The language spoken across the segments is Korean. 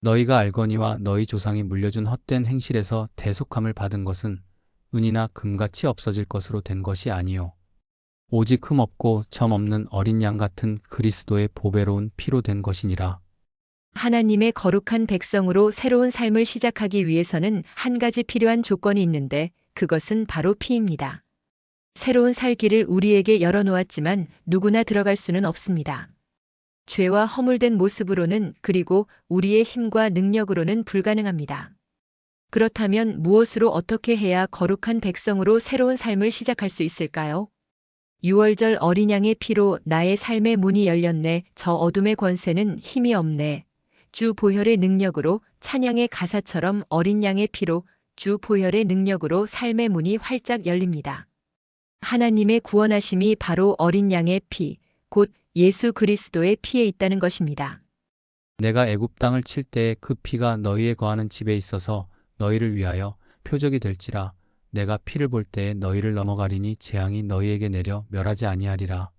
너희가 알거니와 너희 조상이 물려준 헛된 행실에서 대속함을 받은 것은 은이나 금같이 없어질 것으로 된 것이 아니요 오직 흠없고 점 없는 어린 양 같은 그리스도의 보배로운 피로 된 것이니라. 하나님의 거룩한 백성으로 새로운 삶을 시작하기 위해서는 한 가지 필요한 조건이 있는데 그것은 바로 피입니다. 새로운 살 길을 우리에게 열어놓았지만 누구나 들어갈 수는 없습니다. 죄와 허물된 모습으로는 그리고 우리의 힘과 능력으로는 불가능합니다. 그렇다면 무엇으로 어떻게 해야 거룩한 백성으로 새로운 삶을 시작할 수 있을까요? 6월절 어린 양의 피로 나의 삶의 문이 열렸네. 저 어둠의 권세는 힘이 없네. 주 보혈의 능력으로 찬양의 가사처럼 어린 양의 피로 주 보혈의 능력으로 삶의 문이 활짝 열립니다. 하나님의 구원하심이 바로 어린 양의 피, 곧 예수 그리스도의 피에 있다는 것입니다. 내가 애굽 땅을 칠 때에 그 피가 너희의 거하는 집에 있어서 너희를 위하여 표적이 될지라 내가 피를 볼 때에 너희를 넘어가리니 재앙이 너희에게 내려 멸하지 아니하리라.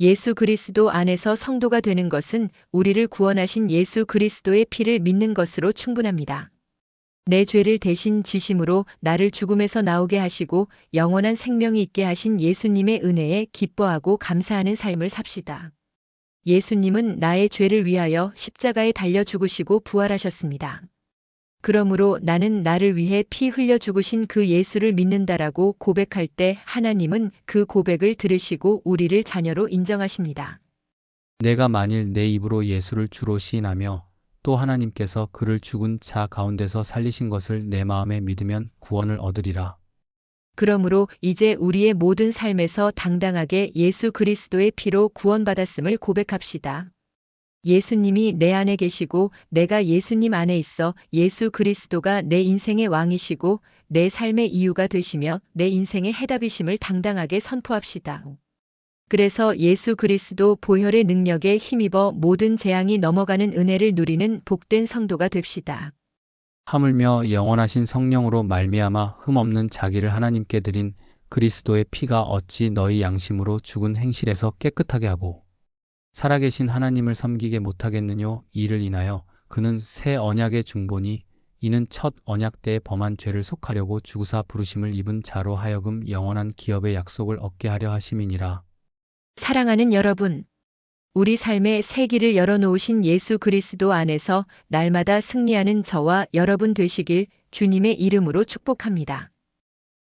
예수 그리스도 안에서 성도가 되는 것은 우리를 구원하신 예수 그리스도의 피를 믿는 것으로 충분합니다. 내 죄를 대신 지심으로 나를 죽음에서 나오게 하시고 영원한 생명이 있게 하신 예수님의 은혜에 기뻐하고 감사하는 삶을 삽시다. 예수님은 나의 죄를 위하여 십자가에 달려 죽으시고 부활하셨습니다. 그러므로 나는 나를 위해 피 흘려 죽으신 그 예수를 믿는다라고 고백할 때 하나님은 그 고백을 들으시고 우리를 자녀로 인정하십니다. 내가 만일 내 입으로 예수를 주로 시인하며 또 하나님께서 그를 죽은 자 가운데서 살리신 것을 내 마음에 믿으면 구원을 얻으리라. 그러므로 이제 우리의 모든 삶에서 당당하게 예수 그리스도의 피로 구원받았음을 고백합시다. 예수님이 내 안에 계시고 내가 예수님 안에 있어 예수 그리스도가 내 인생의 왕이시고 내 삶의 이유가 되시며 내 인생의 해답이심을 당당하게 선포합시다. 그래서 예수 그리스도 보혈의 능력에 힘입어 모든 재앙이 넘어가는 은혜를 누리는 복된 성도가 됩시다. 하물며 영원하신 성령으로 말미암아 흠없는 자기를 하나님께 드린 그리스도의 피가 어찌 너희 양심으로 죽은 행실에서 깨끗하게 하고 살아계신 하나님을 섬기게 못하겠느뇨 이를 인하여 그는 새 언약의 중보니 이는 첫 언약 때에 범한 죄를 속하려고 주구사 부르심을 입은 자로 하여금 영원한 기업의 약속을 얻게 하려 하심이니라. 사랑하는 여러분, 우리 삶의 새 길을 열어놓으신 예수 그리스도 안에서 날마다 승리하는 저와 여러분 되시길 주님의 이름으로 축복합니다.